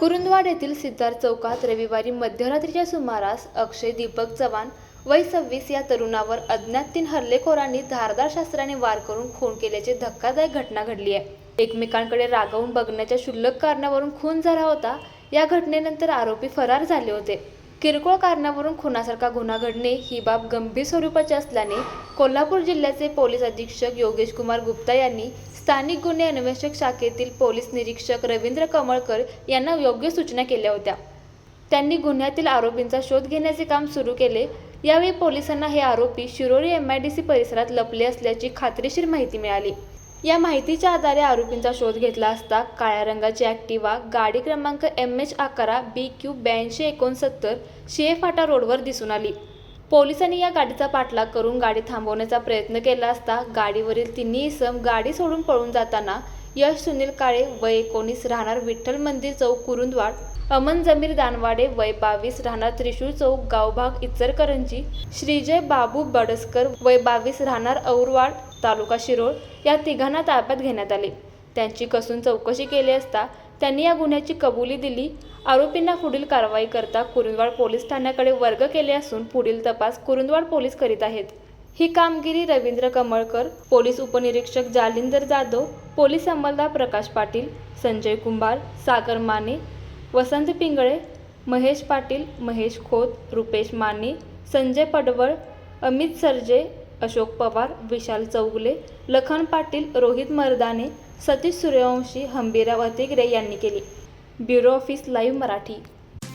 कुरुंदवाड येथील सिद्धार्थ चौकात रविवारी मध्यरात्रीच्या सुमारास अक्षय दीपक चव्हाण वय सव्वीस या तरुणावर अज्ञात तीन हल्लेखोरांनी धारदार शास्त्राने वार करून खून केल्याची धक्कादायक घटना घडली आहे. एकमेकांकडे रागावून बघण्याच्या क्षुल्लक कारणावरून खून झाला होता. या घटनेनंतर आरोपी फरार झाले होते. किरकोळ कारणावरून खुनासारखा गुन्हा घडणे ही बाब गंभीर स्वरूपाची असल्याने कोल्हापूर जिल्ह्याचे पोलीस अधीक्षक योगेश कुमार गुप्ता यांनी स्थानिक गुन्हे अन्वेषक शाखेतील पोलीस निरीक्षक रवींद्र कमळकर यांना योग्य सूचना केल्या होत्या. त्यांनी गुन्ह्यातील आरोपींचा शोध घेण्याचे काम सुरू केले. यावेळी पोलिसांना हे आरोपी Shirori M I D C परिसरात लपले असल्याची खात्रीशीर माहिती मिळाली. या माहितीच्या आधारे आरोपींचा शोध घेतला असता काळ्या रंगाची ॲक्टिवा गाडी क्रमांक एम एच अकरा बी क्यू ब्याऐंशी एकोणसत्तर शिये फाटा रोडवर दिसून आली. पोलिसांनी या गाडीचा पाठलाग करून गाडी थांबवण्याचा प्रयत्न केला असता गाडीवरील तिन्ही इसम गाडी सोडून पळून जाताना यश सुनील काळे वय एकोणीस राहणार विठ्ठल मंदिर चौक कुरुंदवाड अमन जमीर दानवाडे वय बावीस राहणार त्रिशूळ चौक गावभाग इचरकरंजी श्रीजय बाबू बडसकर वय बावीस राहणार औरवाड तालुका शिरोळ या तिघांना ताब्यात घेण्यात आले. त्यांची कसून चौकशी केली असता त्यांनी या गुन्ह्याची कबुली दिली. आरोपींना पुढील कारवाई करता कुरुंदवाड पोलीस ठाण्याकडे वर्ग केले असून पुढील तपास कुरुंदवाड पोलीस करीत आहेत. ही कामगिरी रवींद्र कमळकर पोलीस उपनिरीक्षक जालिंदर जाधव पोलीस अंमलदार प्रकाश पाटील संजय कुंभार सागर माने वसंत पिंगळे महेश पाटील महेश खोत रुपेश माने संजय पडवळ अमित सरजे अशोक पवार विशाल चौगुले लखन पाटील रोहित मर्दाने सतीश सूर्यवंशी हंबीराव अतिग्रे यांनी केली. Bureau office live Marathi.